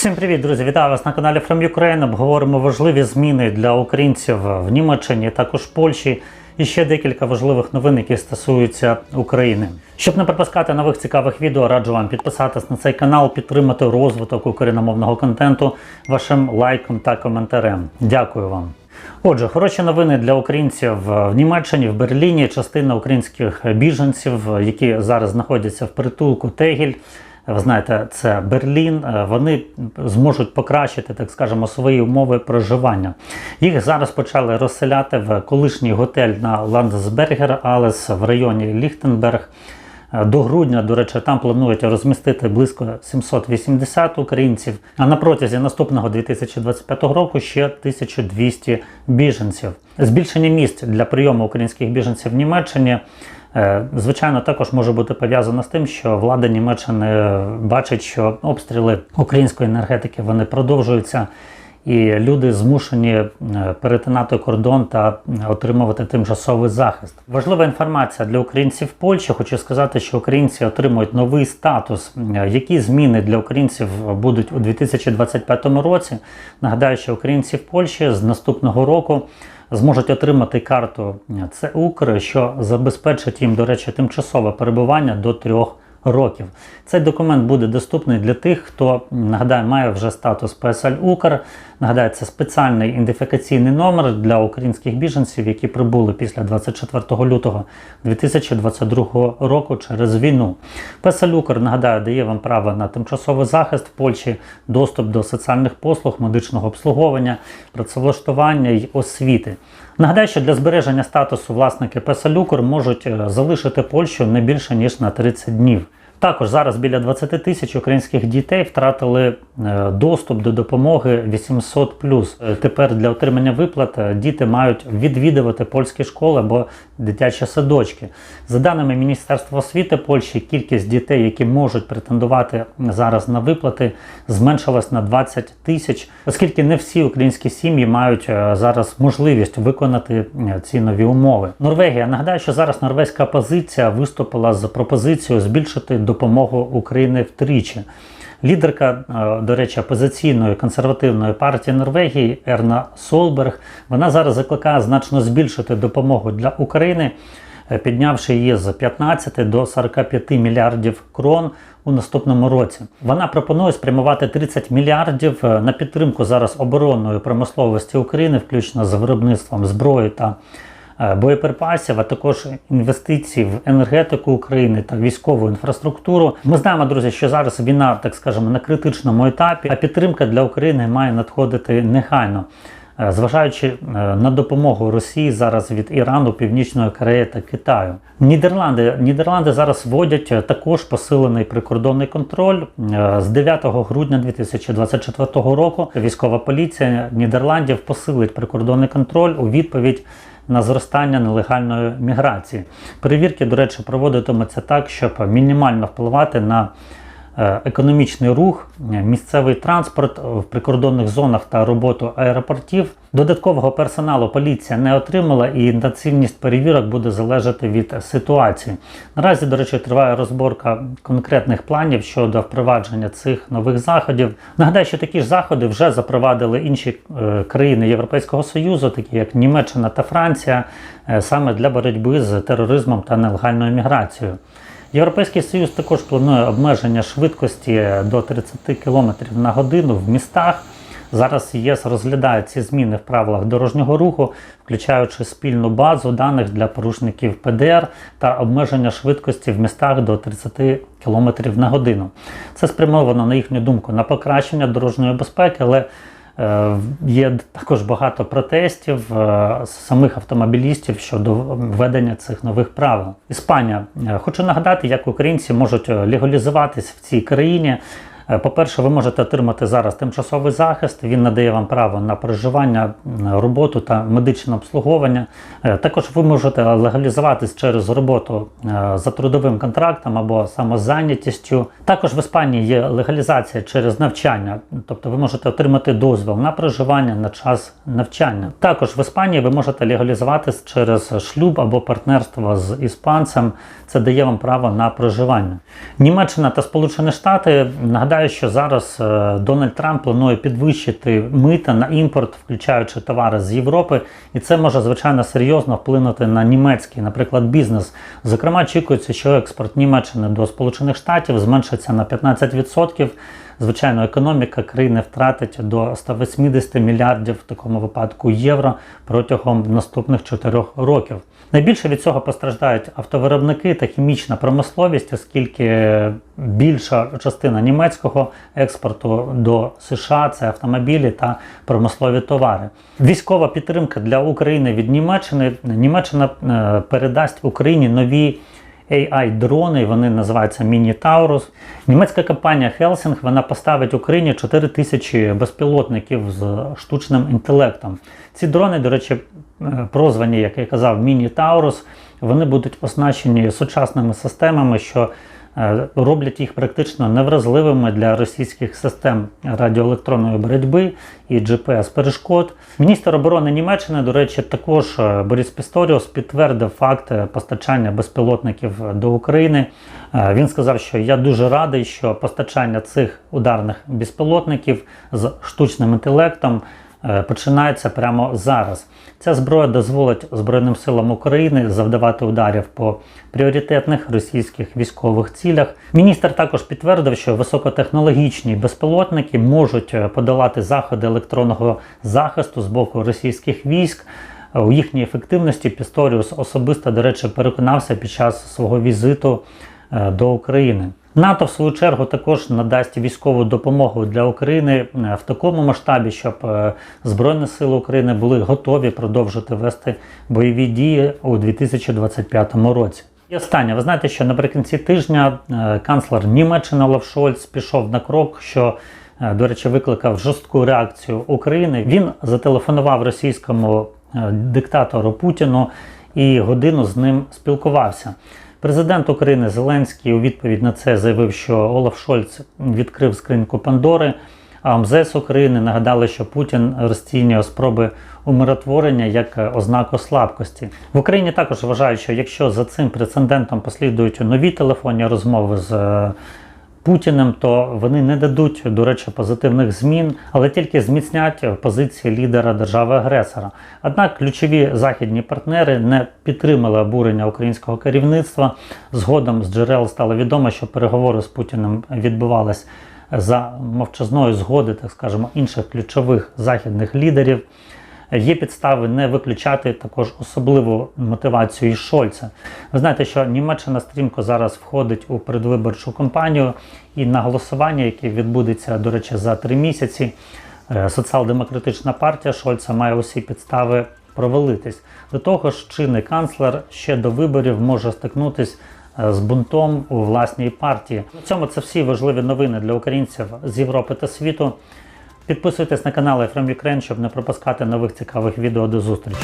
Всім привіт, друзі! Вітаю вас на каналі From Ukraine. Обговоримо важливі зміни для українців в Німеччині, також Польщі і ще декілька важливих новин, які стосуються України. Щоб не пропускати нових цікавих відео, раджу вам підписатись на цей канал, підтримати розвиток україномовного контенту вашим лайком та коментарем. Дякую вам. Отже, хороші новини для українців в Німеччині, в Берліні. Частина українських біженців, які зараз знаходяться в притулку Тегіль. Ви знаєте, це Берлін. е, Вони зможуть покращити, так скажемо, свої умови проживання. Їх зараз почали розселяти в колишній готель на Ландсбергер Алес в районі Ліхтенберг. Е, До грудня, до речі, там планують розмістити близько 780 українців. А на протязі наступного 2025 року ще 1200 біженців. Збільшення місць для прийому українських біженців в Німеччині. Е, Звичайно, також може бути пов'язано з тим, що влада Німеччини бачить, що обстріли української енергетики вони продовжуються, і люди змушені е, перетинати кордон та отримувати тимчасовий захист. Важлива інформація для українців в Польщі. Хочу сказати, що українці отримують новий статус. Е, Які зміни для українців будуть у 2025 році? Нагадаю, що українці в Польщі з наступного року зможуть отримати карту. Це Укр, що забезпечить їм, до речі, тимчасове перебування до трьох років. Цей документ буде доступний для тих, хто нагадаю, має вже статус ПСЛ Укр. Нагадаю, це спеціальний ідентифікаційний номер для українських біженців, які прибули після 24 лютого 2022 року через війну. ПСЛ Укр, нагадаю, дає вам право на тимчасовий захист в Польщі, доступ до соціальних послуг, медичного обслуговування, працевлаштування й освіти. Нагадаю, що для збереження статусу власники Песалюкор можуть е, залишити Польщу не більше ніж на 30 днів. Також зараз біля 20 тисяч українських дітей втратили доступ до допомоги 800 Е, Тепер для отримання виплат е, діти мають відвідувати польські школи або дитячі садочки. За даними Міністерства освіти Польщі, кількість дітей, які можуть претендувати зараз на виплати, зменшилась на 20 тисяч, оскільки не всі українські сім'ї мають е, зараз можливість виконати е, ці нові умови. Норвегія нагадаю, що зараз норвезька опозиція виступила з пропозицією збільшити допомогу Україні втричі. Лідерка, е, до речі, опозиційної консервативної партії Норвегії Ерна Солберг, вона зараз закликає значно збільшити допомогу для України, е, піднявши її з 15 до 45 мільярдів крон у наступному році. Вона пропонує спрямувати 30 мільярдів е, на підтримку зараз оборонної промисловості України, включно з виробництвом зброї та боєприпасів, а також інвестицій в енергетику України та військову інфраструктуру. Ми знаємо, друзі, що зараз війна, так скажемо, на критичному етапі, а підтримка для України має надходити негайно. Е, Зважаючи е, на допомогу Росії зараз від Ірану, Північної Кореї та Китаю, Нідерланди Нідерланди зараз вводять е, також посилений прикордонний контроль Е, з 9 грудня 2024 року. Військова поліція Нідерландів посилить прикордонний контроль у відповідь на зростання нелегальної міграції. Перевірки, до речі, проводитимуться так, щоб мінімально впливати на економічний рух, е, місцевий транспорт в прикордонних зонах та роботу аеропортів. Додаткового персоналу поліція не отримала, і інтенсивність перевірок буде залежати від ситуації. Наразі, до речі, триває розборка конкретних планів щодо впровадження цих нових заходів. Нагадаю, що такі ж заходи вже запровадили інші е, країни Європейського Союзу, такі як Німеччина та Франція, е, саме для боротьби з тероризмом та нелегальною міграцією. Європейський Союз також планує обмеження швидкості до 30 км на годину в містах. Зараз єС розглядає ці зміни в правилах дорожнього руху, включаючи спільну базу даних для порушників ПДР та обмеження швидкості в містах до 30 км на годину. Це спрямовано, на їхню думку, на покращення дорожньої безпеки, але Є також багато протестів е, самих автомобілістів щодо введення цих нових правил. Іспанія. Е, Хочу нагадати, як українці можуть легалізуватись в цій країні. Е, По-перше, ви можете отримати зараз тимчасовий захист. Він надає вам право на проживання, роботу та медичне обслуговування. Е, Також ви можете легалізуватись через роботу е, за трудовим контрактом або самозайнятістю. Також в Іспанії є легалізація через навчання, тобто ви можете отримати дозвіл на проживання на час навчання. Також в Іспанії ви можете легалізуватись через шлюб або партнерство з іспанцем. Це дає вам право на проживання. Німеччина та Сполучені Штати нагадаю Нагадаю, що зараз е, Дональд Трамп планує підвищити мита на імпорт, включаючи товари з Європи, і це може звичайно серйозно вплинути на німецький, наприклад, бізнес. Зокрема, очікується, що експорт Німеччини до Сполучених Штатів зменшиться на 15%. Звичайно, економіка країни втратить до 180 мільярдів в такому випадку євро протягом наступних 4 років. Найбільше від цього постраждають автовиробники та хімічна промисловість, оскільки більша частина німецького експорту до США це автомобілі та промислові товари. Військова підтримка для України від Німеччини. Німеччина е, передасть Україні нові. AI-дрони, вони називаються Міні-Таурус. Німецька компанія Helsing вона поставить Україні 4 тисячі безпілотників з штучним інтелектом. Ці дрони, до речі, е, прозвані, як я казав, Міні-Таурус, вони будуть оснащені сучасними системами, що роблять їх практично невразливими для російських систем радіоелектронної боротьби і GPS-перешкод. Міністр оборони Німеччини, до речі, також е, Борис Пісторіус підтвердив факт е, постачання безпілотників до України. Е, Він сказав, що я дуже радий, що постачання цих ударних безпілотників з штучним інтелектом е, починається прямо зараз. Ця зброя дозволить Збройним силам України завдавати ударів по пріоритетних російських військових цілях. Міністр також підтвердив, що високотехнологічні безпілотники можуть е, подолати заходи електронного захисту з боку російських військ. Е, У їхній ефективності Пісторіус особисто, до речі, переконався під час свого візиту е, до України. НАТО, в свою чергу, також надасть військову допомогу для України е, в такому масштабі, щоб е, Збройні Сили України були готові продовжити вести бойові дії у 2025 році. І останнє, ви знаєте, що наприкінці тижня е, канцлер Німеччини Олаф Шольц пішов на крок, що до речі, викликав жорстку реакцію України. Він зателефонував російському диктатору Путіну і годину з ним спілкувався. Президент України Зеленський у відповідь на це заявив, що Олаф Шольц відкрив скриньку Пандори. А МЗС України нагадали, що Путін розцінює спроби умиротворення як ознаку слабкості. В Україні також вважають, що якщо за цим прецедентом послідують нові телефонні розмови з е, Путіним, то вони не дадуть, до речі, позитивних змін, але тільки зміцнять позиції лідера держави-агресора. Однак ключові західні партнери не підтримали обурення українського керівництва. Згодом з джерел стало відомо, що переговори з Путіним відбувались за мовчазної згоди, так скажемо, інших ключових західних лідерів. Є підстави не виключати також особливу мотивацію Шольца. Ви знаєте, що Німеччина стрімко зараз входить у передвиборчу кампанію, і на голосування, яке відбудеться, до речі, за три місяці, е, соціал-демократична партія Шольца має усі підстави провалитись. До того ж, чинний канцлер ще до виборів може стикнутись е, з бунтом у власній партії. На цьому це всі важливі новини для українців з Європи та світу. Підписуйтесь на канал Ukraine, щоб не пропускати нових цікавих відео. До зустрічі!